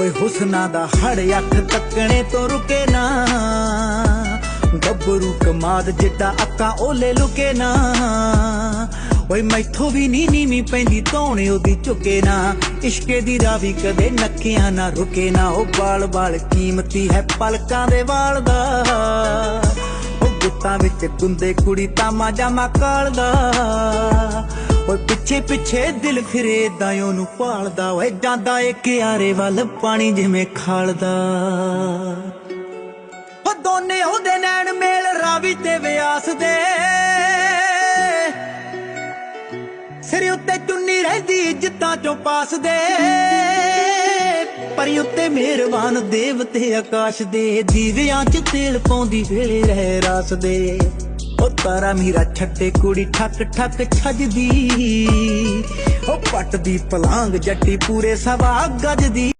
ਓਏ ਹੁਸਨਾ ਦਾ ਹੜ ਅੱਖ ਤੱਕਣੇ ਤੋਂ ਰੁਕੇ ਨਾ। ਗੱਭਰੂ ਕਮਾਦ ਜਿੱਡਾ ਅੱਖਾਂ ਓਲੇ ਲੁਕੇ ਨਾ। ਓਏ ਮੈਥੋਂ ਵੀ ਨੀ ਨੀਵੀਂ ਪੈਂਦੀ, ਧੌਣੇ ਉਹਦੀ ਝੁਕੇ ਨਾ। ਇਸ਼ਕੇ ਦੀ ਰਾਵੀ ਕਦੇ ਨੱਕਿਆਂ ਨਾ ਰੁਕੇ ਨਾ। ਉਹ ਬਾਲ ਬਾਲ ਕੀਮਤੀ ਹੈ ਪਲਕਾਂ ਦੇ ਵਾਲ ਦਾ। ਉਹ ਗੁੱਤਾਂ ਵਿੱਚ ਗੁੰਦੇ ਕੁੜੀ ਤਾਮਾ ਜਾਮਾ ਕਾਲਦਾ ਪਿੱਛੇ ਪਿੱਛੇ ਦਿਲ ਫਿਰੇ ਦਾ ਉਹਨੂੰ ਭਾਲਦਾ ਓਏ, ਜਾਂਦਾ ਏ ਕਿਆਰੇ ਵੱਲ ਪਾਣੀ ਜਿਵੇਂ ਖਾਲਦਾ। ਉਹ ਦੋਨੇ ਉਹਦੇ ਨੈਣ ਮੇਲ ਰਾਵੀ ਤੇ ਵਿਆਸ ਦੇ। ਸਿਰ ਉੱਤੇ ਚੁੰਨੀ ਰਹਿੰਦੀ ਇੱਜ਼ਤਾਂ ਚੋਂ ਪਾਸ ਦੇ। ਪਰੀ ਉੱਤੇ ਮਿਹਰਬਾਨ ਦੇਵ ਤੇ ਆਕਾਸ਼ ਦੇ, ਦੀਵਿਆਂ 'ਚ ਤੇਲ ਪਾਉਂਦੀ ਵੇਲੇ ਰਹਿ ਰਾਸ ਦੇ। ਉਹ ਤਾਰਾ ਮੀਰਾ ਛੱਡੇ ਕੁੜੀ ਠੱਕ ਠੱਕ ਛੱਜਦੀ। ਉਹ ਪੱਟ ਦੀ ਪਲਾਂਗ ਜੱਟੀ ਪੂਰੇ ਸਵਾ ਗੱਜ ਦੀ